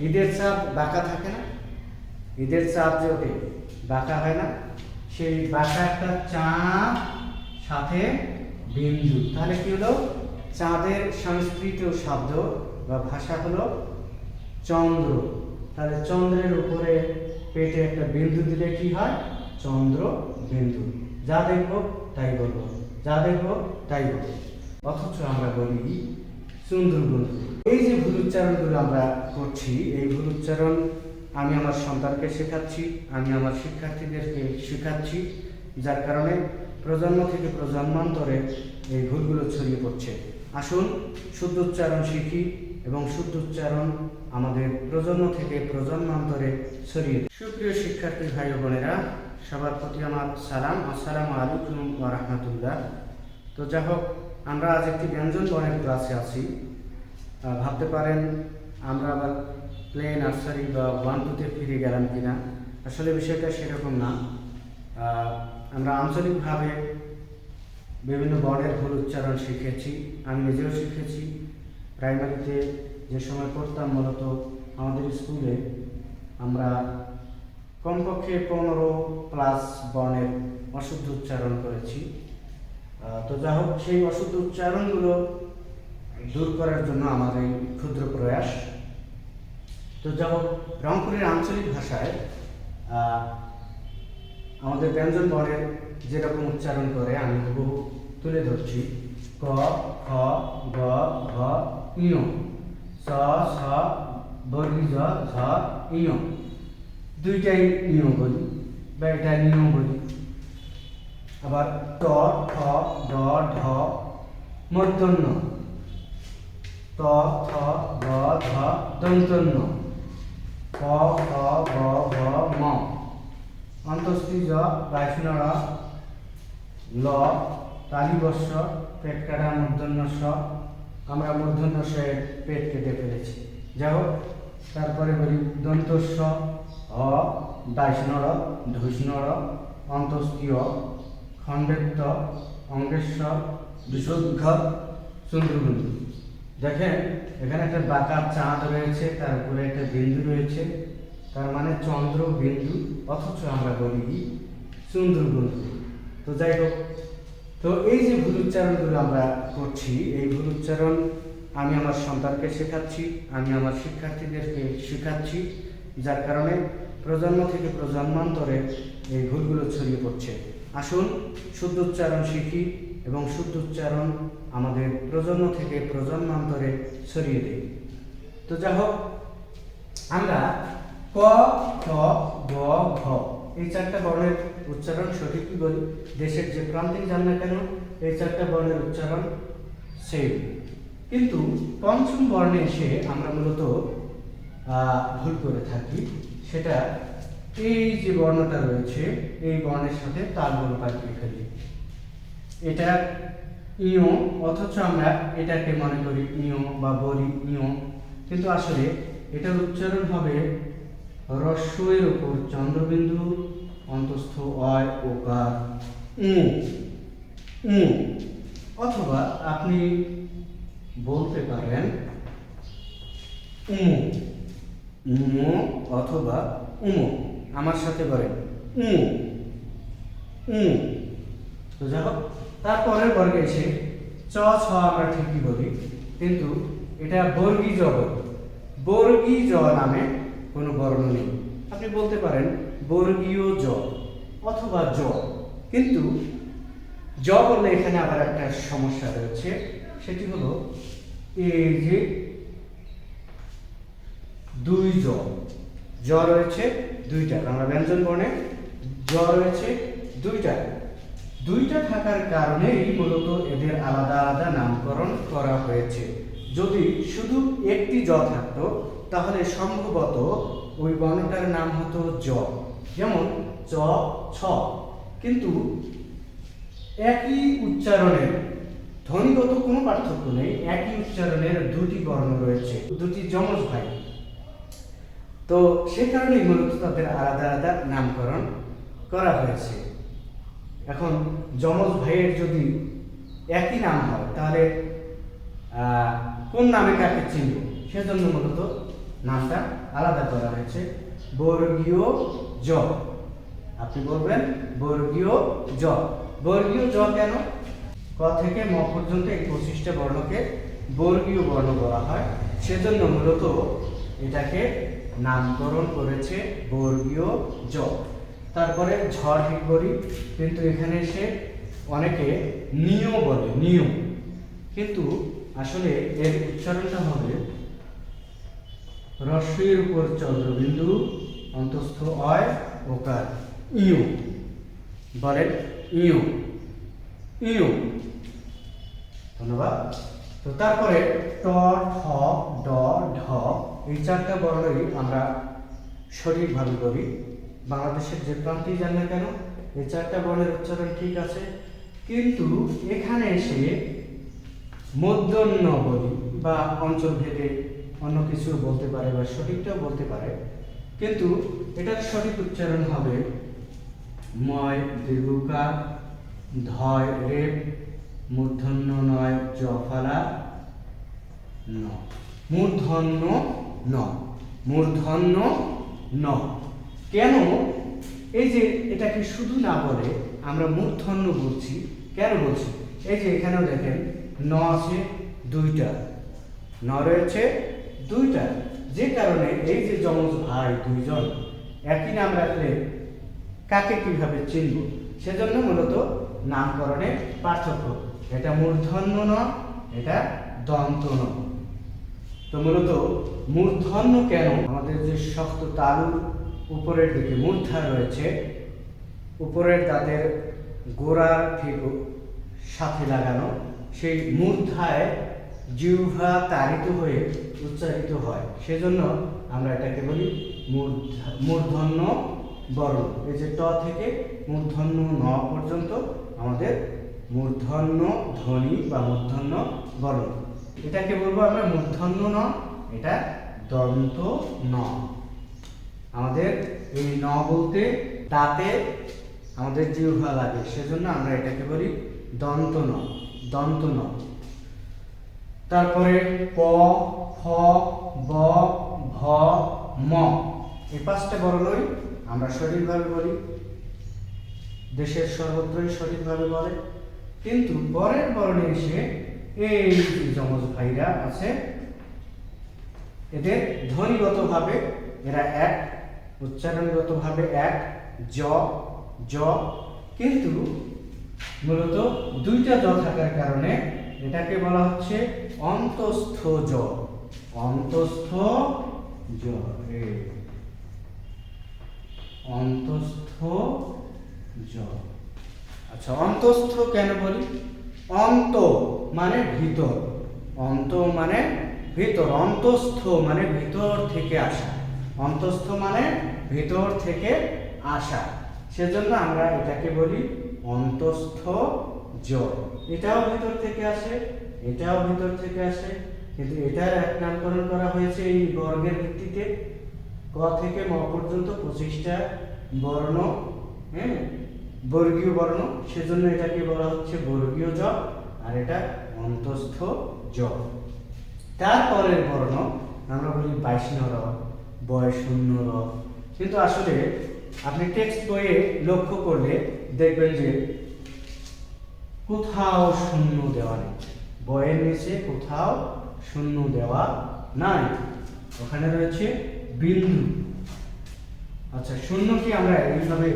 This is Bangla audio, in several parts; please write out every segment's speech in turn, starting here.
ঈদের চাপ বাঁকা থাকে না? ঈদের চাপ যে ওঠে, বাঁকা হয় না? সেই বাঁকা একটা চাঁদ সাথে বিন্দু। তাহলে কি হলো? চাঁদের সংস্কৃত শব্দ বা ভাষা হলো চন্দ্র। তাহলে চন্দ্রের উপরে পেটে একটা বিন্দু দিলে কি হয়? চন্দ্র বিন্দু। যা দেখব তাই বলব। যা দেখব তাই বলব। অথচ আমরা বলি সুন্দর বন্ধু এই যে ভুল উচ্চারণগুলো আমরা করছি, এই ভুল উচ্চারণ আমি আমার সন্তানকে শেখাচ্ছি, আমি আমার শিক্ষার্থীদেরকে শেখাচ্ছি, যার কারণে প্রজন্ম থেকে প্রজন্মান্তরে এই ভুলগুলো ছড়িয়ে পড়ছে। আসুন শুদ্ধ উচ্চারণ শিখি এবং শুদ্ধ উচ্চারণ আমাদের প্রজন্ম থেকে প্রজন্মান্তরে ছড়িয়ে। সুপ্রিয় শিক্ষার্থী ভাই বোনেরা, সবার প্রতি আমার সালাম। আসসালামু আলাইকুম ওয়া রাহমাতুল্লাহ। তো যাই হোক আমরা আজ একটি ব্যঞ্জন বর্ণের ক্লাসে আছি। ভাবতে পারেন, আমরা আবার প্লে নার্সারি বা ওয়ান টুতে ফিরে গেলাম কিনা। আসলে বিষয়টা সেরকম না। আমরা আঞ্চলিকভাবে বিভিন্ন বর্ণের ভুল উচ্চারণ শিখেছি। আমি নিজেও শিখেছি। প্রাইমারিতে যে সময় পড়তাম মূলত আমাদের স্কুলে আমরা কমপক্ষে পনেরো প্লাস বর্ণের অশুদ্ধ উচ্চারণ করেছি। তো যা হোক, সেই অশুদ্ধ উচ্চারণগুলো দূর করার জন্য আমার এই ক্ষুদ্র প্রয়াস। তো যা হোক, রংপুরের আঞ্চলিক ভাষায় আমাদের ব্যঞ্জন বর্ণের যেরকম উচ্চারণ করে, আমি হুবহু তুলে ধরছি। ক, খ, গ, ঘ, ইয়। স স বর্গী জ ঝ, ইয়। দুইটাই নিয়ম বলি, বা এটা নিয়ম বলি। আবার ট, ঠ, ড, ঢ মূর্ধন্য ত, থ, গ, ধ, দন্তন্য। ক, খ, গ ঘ ম। অন্তস্থি জ বাইষ্ণর ল, তালিবর্ষ পেট কাটা মূর্ধন্য স আমরা মূর্ধন্য সে পেট কেটে ফেলেছি। যাই হোক, তারপরে বলি দন্তস্ব অ বাইষ্ণর ধূষ্ণর অন্তস্তীয় খণ্ডেত্ব অঙ্গেশ্বর বিশুদ্ধ, চন্দ্রবিন্দু। দেখেন, এখানে একটা বাঁকা চাঁদ রয়েছে, তার উপরে একটা বিন্দু রয়েছে, তার মানে চন্দ্র বিন্দু অথচ আমরা বলি চন্দ্রবিন্দু। তো যাই হোক, তো এই যে ভুল উচ্চারণগুলো আমরা করছি, এই ভুল উচ্চারণ আমি আমার সন্তানকে শেখাচ্ছি, আমি আমার শিক্ষার্থীদেরকে শেখাচ্ছি, যার কারণে প্রজন্ম থেকে প্রজন্মান্তরে এই ভুলগুলো ছড়িয়ে পড়ছে। আসুন শুদ্ধ উচ্চারণ শিখি এবং শুদ্ধ উচ্চারণ আমাদের প্রজন্ম থেকে প্রজন্মান্তরে ছড়িয়ে দিই। তো যা হোক, আমরা ক, খ, গ, ঘ এই চারটা বর্ণের উচ্চারণ সঠিক কি বলি? দেশের যে প্রান্তিক যান না কেন, এই চারটা বর্ণের উচ্চারণ সেম কিন্তু পঞ্চম বর্ণে এসে আমরা মূলত ভুল করে থাকি, সেটা এই যে বর্ণটা রয়েছে, এই বর্ণের সাথে তাল বর্ণ পাঠিয়ে ফেলি এটা ইয় অথচ আমরা এটাকে মনে করি ইয় বা বলি ইয় কিন্তু আসলে এটার উচ্চারণ হবে রস্যের উপর চন্দ্রবিন্দু, অন্তস্থ অয় ওকার উ উ, অথবা আপনি বলতে পারেন উমু অথবা উমু। আমার সাথে বলেন উমু উমু তো হোক, তারপরের বর্গে এসে চ, ছ আমরা ঠিকই বলি? কিন্তু এটা বর্গী জ বলি বর্গী জ নামে কোনো বর্ণ নেই। আপনি বলতে পারেন বর্গীয় জ অথবা জ। কিন্তু জ বললে এখানে আবার একটা সমস্যা রয়েছে। সেটি হলো এই যে দুই জ। জ রয়েছে দুইটা বাংলা ব্যঞ্জন বর্ণে জ রয়েছে দুইটা। দুইটা থাকার কারণেই মূলত এদের আলাদা আলাদা নামকরণ করা হয়েছে। যদি শুধু একটি জ থাকতো, তাহলে সম্ভবত ওই বর্ণটার নাম হতো জ। যেমন চ, ছ। কিন্তু একই উচ্চারণের ধ্বনিগত কোনো পার্থক্য নেই, একই উচ্চারণের দুটি বর্ণ রয়েছে। দুটি যমজ ভাই। তো সে কারণেই মূলত তাদের আলাদা আলাদা নামকরণ করা হয়েছে। এখন যমজ ভাইয়ের যদি একই নাম হয়, তাহলে কোন নামে কাকে চিনব? সেজন্য মূলত নামটা আলাদা করা হয়েছে। বর্গীয় জ। আপনি বলবেন, বর্গীয় জ। বর্গীয় জ কেন? ক থেকে ম পর্যন্ত এই পঁচিশটা বর্ণকে বর্গীয় বর্ণ বলা হয়। সেজন্য মূলত এটাকে নামকরণ করেছে বর্গীয় জ। তারপরে ঝড় করি, কিন্তু এখানে এসে অনেকে নিয় বলে, নিয়। কিন্তু আসলে এর উচ্চারণটা হবে রস্যের উপর চন্দ্রবিন্দু, অন্তস্থ অয়, ওকার ইউ বলেন ইউ ইউ ধন্যবাদ। তো তারপরে ট, ঠ, ড, ঢ, এই চারটা বর্ণই আমরা সঠিকভাবে করি। বাংলাদেশের যে প্রান্তেই যান না কেন, এই চারটা বর্ণের উচ্চারণ ঠিক আছে। কিন্তু এখানে এসে মধ্যন্য বলি বা অঞ্চল ভেদে অন্য কিছু বলতে পারে বা সঠিকটাও বলতে পারে। কিন্তু এটার সঠিক উচ্চারণ হবে ময়, দীর্ঘকার, ধয়, রেপ মূর্ধন্য নয় জফালা ন। মূর্ধন্য ন। মূর্ধন্য ন। কেন? এই যে এটাকে শুধু না বলে আমরা মূর্ধন্য বলছি, কেন বলছি? এই যে এখানেও দেখেন, ন আছে দুইটা। ন রয়েছে দুইটা। যে কারণে এই যে যমজ ভাই দুইজন, একই নাম রাখলে কাকে কীভাবে চিনব? সেজন্য মূলত নামকরণে পার্থক্য। এটা মূর্ধন্য ন এটা দন্ত ন তো মূলত মূর্ধন্য কেন? আমাদের যে শক্ত তালুর উপরের দিকে মূর্ধা রয়েছে, উপরের দাঁতের গোড়ার ঠিক সাথে লাগানো, সেই মূর্ধায় জিহ্বা তাড়িত হয়ে উচ্চারিত হয়। সেজন্য আমরা এটাকে বলি মূর্ধ- মূর্ধন্য বর্ণ। এই যে ট থেকে মূর্ধন্য ন পর্যন্ত আমাদের মূর্ধন্য ধ্বনি বা মূর্ধন্য বর্ণ। এটাকে বলব আমরা মূর্ধন্য ন, এটা দন্ত ন। আমাদের এই ন বলতে দাঁতে আমাদের জিহ্বা লাগে, সেজন্য আমরা এটাকে বলি দন্ত ন দন্ত ন। তারপরে প ফ ব, ভ, ম। এই পাঁচটা বর্ণই আমরা সঠিকভাবে বলি। দেশের সর্বত্রই সঠিকভাবে বলে। কিন্তু পরের বর্ণে এসে এই যমজ ভাইরা আছে। এদের ধ্বনিগতভাবে এরা এক, উচ্চারণগতভাবে এক, জ জ, কিন্তু মূলত দুইটা জ থাকার কারণে এটাকে বলা হচ্ছে অন্তস্থ জ। অন্তস্থ জ। অন্তস্থ জ। আচ্ছা অন্তস্থ কেন বলি? অন্ত মানে ভিতর। অন্ত মানে ভিতর, অন্তঃস্থ মানে ভিতর থেকে আসা। অন্তস্থ মানে ভিতর থেকে আসা। সেজন্য আমরা এটাকে বলি অন্তস্থ জ এটাও ভিতর থেকে আসে, এটাও ভিতর থেকে আসে, কিন্তু এটার এক নামকরণ করা হয়েছে এই বর্গের ভিত্তিতে। ক থেকে ম পর্যন্ত পঁচিশটা বর্ণ হ্যাঁ? বর্গীয় বর্ণ, সেজন্য এটাকে বলা হচ্ছে বর্গীয় জ আর এটা অন্তস্থ জ তারপরের বর্ণ, আমরা বলি বাইশন র বয় শূন্য র কিন্তু আসলে আপনি টেক্সট বইয়ে লক্ষ্য করলে দেখবেন যে কোথাও শূন্য দেওয়া নেই। বয়ের নিচে কোথাও শূন্য দেওয়া নাই। ওখানে রয়েছে বিন্দু। আচ্ছা শূন্য কি আমরা এইভাবে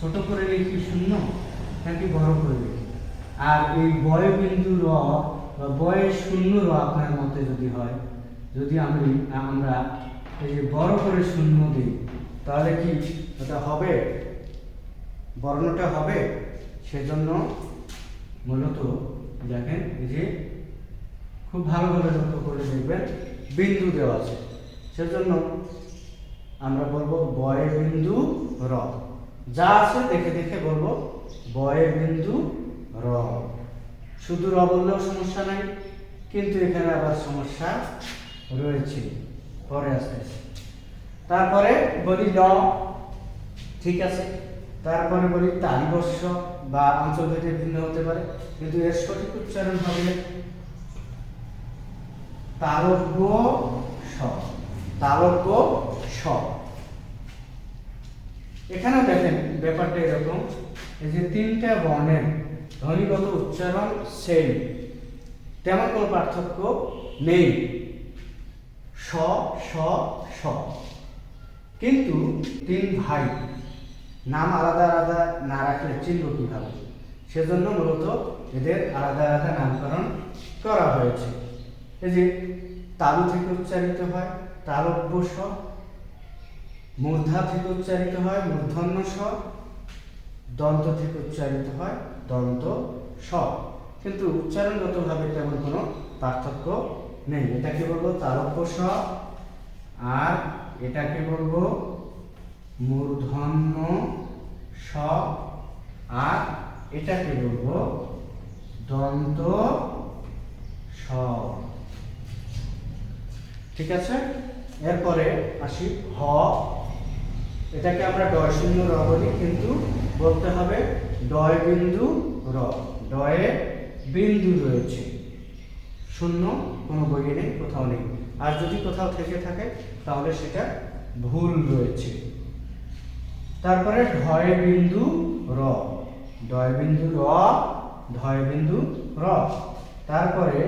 ছোট করে লিখি শূন্য নাকি বড় করে লিখি আর এই বয় বিন্দু র, বা বয়ের শূন্য র আপনার মতে যদি হয়, যদি আমি, আমরা এই যে বড় করে শূন্য দিই, তাহলে কি ওটা হবে? বর্ণটা হবে? সেজন্য মূলত দেখেন এই যে খুব ভালোভাবে লক্ষ্য করে দেখবেন, বিন্দু দেওয়া আছে। সেজন্য আমরা বলব বয় বিন্দু র। যা আছে দেখে দেখে বলব বয় বিন্দু র। শুধু র বললেও সমস্যা নাই, কিন্তু এখানে আবার সমস্যা রয়েছে। পরে আসতেছে তারপরে বলি ল, ঠিক আছে। তারপরে বলি তালিবর্ষ বা অঞ্চলভেদে ভিন্ন হতে পারে, কিন্তু এর সঠিক উচ্চারণ হবে তারব্য স। তালব্য স। এখানেও দেখেন, ব্যাপারটা এরকম। এই যে তিনটা বর্ণের ধ্বনিগত উচ্চারণ সেম। তেমন কোনো পার্থক্য নেই। স স স। কিন্তু তিন ভাই, নাম আলাদা আলাদা না রাখলে চিনব কীভাবে? সেজন্য মূলত এদের আলাদা আলাদা নামকরণ করা হয়েছে। এই যে তালু থেকে উচ্চারিত হয়, তালব্য স মূর্ধা থেকে উচ্চারিত হয় মূর্ধন্য স দন্ত থেকে উচ্চারিত হয় দন্ত স। কিন্তু উচ্চারণগতভাবে তেমন কোনো পার্থক্য নেই। এটাকে বলব তালব্য স, আর এটাকে বলব মূর্ধন্য স, আর এটাকে বলব দন্ত স। ঠিক আছে? এরপরে আসি হ। এটাকে আমরা ডয় শূন্য র বলি, কিন্তু বলতে হবে ডয় বিন্দু র। ডয়ে বিন্দু রয়েছে। শূন্য, কোনো বইয়ে নেই, কোথাও নেই। আর যদি কোথাও থেকে থাকে, তাহলে সেটা ভুল রয়েছে। তারপরে ঢয় বিন্দু র। ডয় বিন্দু র ঢয় বিন্দু র। তারপরে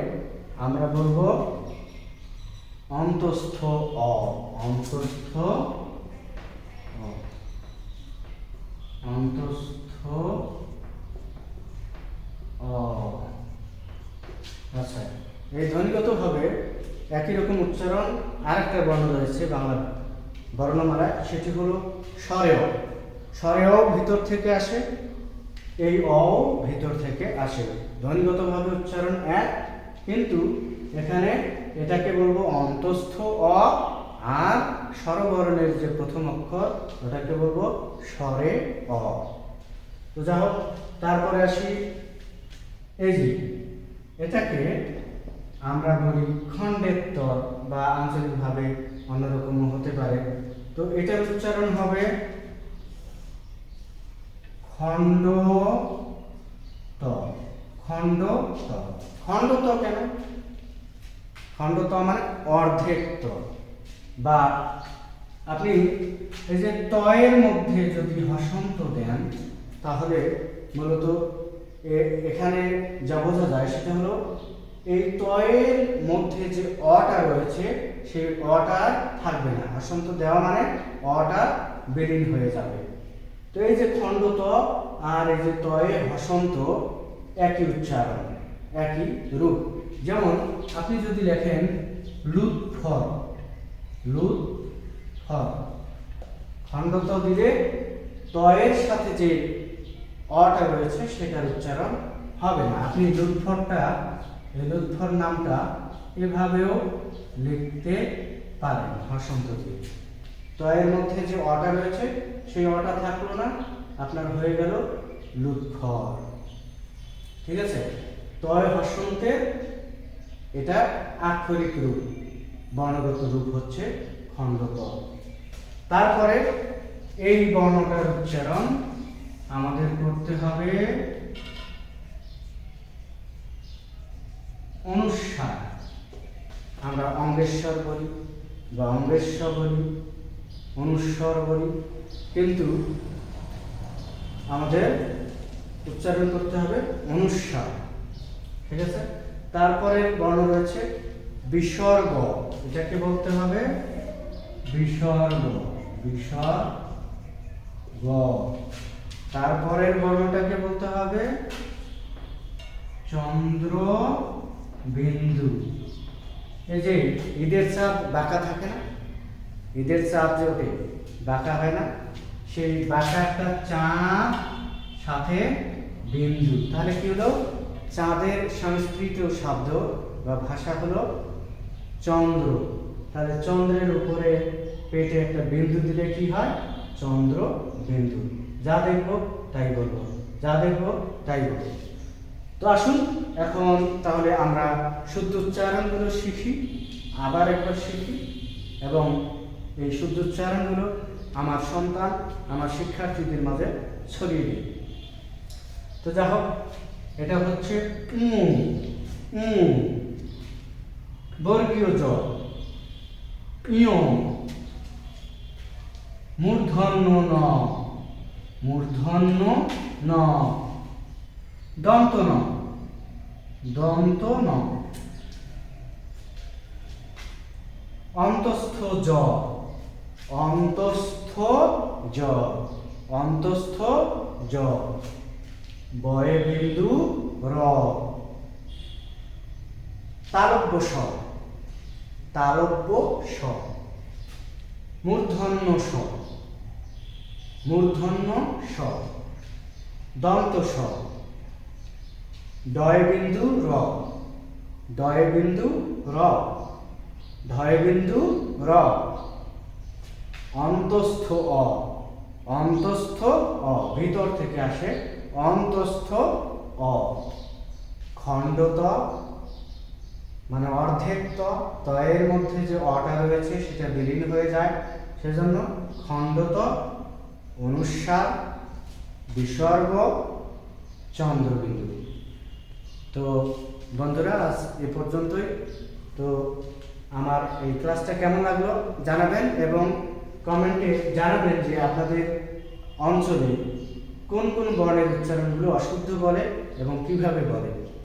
আমরা বলব অন্তস্থ অ। অন্তস্থ অ। অন্তস্থ আচ্ছা এই ধ্বনিগতভাবে একই রকম উচ্চারণ আরেকটা বর্ণ রয়েছে বাংলা বর্ণমালায়, সেটি হলো স্বরেয় স্বরেয় ভিতর থেকে আসে, এই অ ভিতর থেকে আসে। ধ্বনিগতভাবে উচ্চারণ এক, কিন্তু এখানে এটাকে বলব অন্তস্থ অ, আর স্বরবর্ণের যে প্রথম অক্ষর, ওটাকে বলব স্বরে অ। তো যা হোক, তারপরে আসি এই যে, এটাকে আমরা বলি খণ্ডের তর বা আঞ্চলিকভাবে অন্যরকম হতে পারে। তো এটার উচ্চারণ হবে খণ্ড ত খণ্ড ত খণ্ড ত কেন? খণ্ড ত মানে অর্ধেক ত বা আপনি এই যে তয়ের মধ্যে যদি হসন্ত দেন, তাহলে মূলত এখানে যা বোঝা যায় সেটা হলো এই তয়ের মধ্যে যে অটা রয়েছে, সেই অটা থাকবে না। হসন্ত দেওয়া মানে অটা বিলীন হয়ে যাবে। তো এই যে খণ্ড ত আর এই যে তয়ে হসন্ত, একই উচ্চারণ, একই রূপ। যেমন আপনি যদি লেখেন লুৎ ফর লুৎ ফর খণ্ড ত দিলে তয়ের সাথে যে অটা রয়েছে সেটার উচ্চারণ হবে না। আপনি লুৎফরটা, লুৎফর নামটা এভাবেও লিখতে পারেন হসন্ত দিয়ে। তয়ের মধ্যে যে অটা রয়েছে সেই অটা থাকল না, আপনার হয়ে গেল লুৎফর। ঠিক আছে? তয় হসন্তের এটা আক্ষরিক রূপ, বর্ণগত রূপ হচ্ছে খণ্ডত তারপরে এই বর্ণটার উচ্চারণ আমাদের করতে হবে অনুস্বার আমরা অঙ্গেশ্বর বলি বা অঙ্গেশ্বর বলি অনুস্বর বলি, কিন্তু আমাদের উচ্চারণ করতে হবে অনুস্বার ঠিক আছে? তারপরে বর্ণ রয়েছে বিসর্গ। এটাকে বলতে হবে বিসর্গ। বিসর্গ তারপরের বর্ণটাকে বলতে হবে চন্দ্র বিন্দু এই যে ঈদের চাপ বাঁকা থাকে না? ঈদের চাপ যে ওঠে, বাঁকা হয় না? সেই বাঁকা একটা চাঁদ সাথে বিন্দু। তাহলে কি হলো? চাঁদের সংস্কৃত শব্দ বা ভাষা হলো চন্দ্র। তাহলে চন্দ্রের উপরে পেটে একটা বিন্দু দিলে কি হয়? চন্দ্র বিন্দু। যা দেখব, তাই বলব। যা দেখব, তাই বলব। তো আসুন, এখন তাহলে আমরা শুদ্ধ উচ্চারণগুলো শিখি, আবার একবার শিখি, এবং এই শুদ্ধ উচ্চারণগুলো আমার সন্তান, আমার শিক্ষার্থীদের মাঝে ছড়িয়ে দিই। তো যা হোক, এটা হচ্ছে বর্গীয় জ, ইয়। মূর্ধন্য ন। মূর্ধন্য ন। দন্ত ন। দন্ত ন। অন্তস্থ জ। অন্তস্থ জ। অন্তস্থ জ। বয়ে বিন্দু র। তালব্য স। তালব্য স। মূর্ধন্য স। মূর্ধন্য স। দন্ত স। ডয়বিন্দু র। ডয়বিন্দু র। ধয় বিন্দু র। অন্তস্থ অ। অন্তস্থ অ। ভিতর থেকে আসে অন্তস্থ অ। খণ্ডত মানে অর্ধেক ত তয়ের মধ্যে যে অটা রয়েছে সেটা বিলীন হয়ে যায়। সেজন্য খণ্ডত অনুস্বার বিসর্গ, চন্দ্রবিন্দু। তো বন্ধুরা, আজ এ পর্যন্তই। তো আমার এই ক্লাসটা কেমন লাগল জানাবেন এবং কমেন্টে জানাবেন যে আপনাদের অঞ্চলে কোন কোন বর্ণের উচ্চারণগুলো অশুদ্ধ বলে এবং কীভাবে বলে।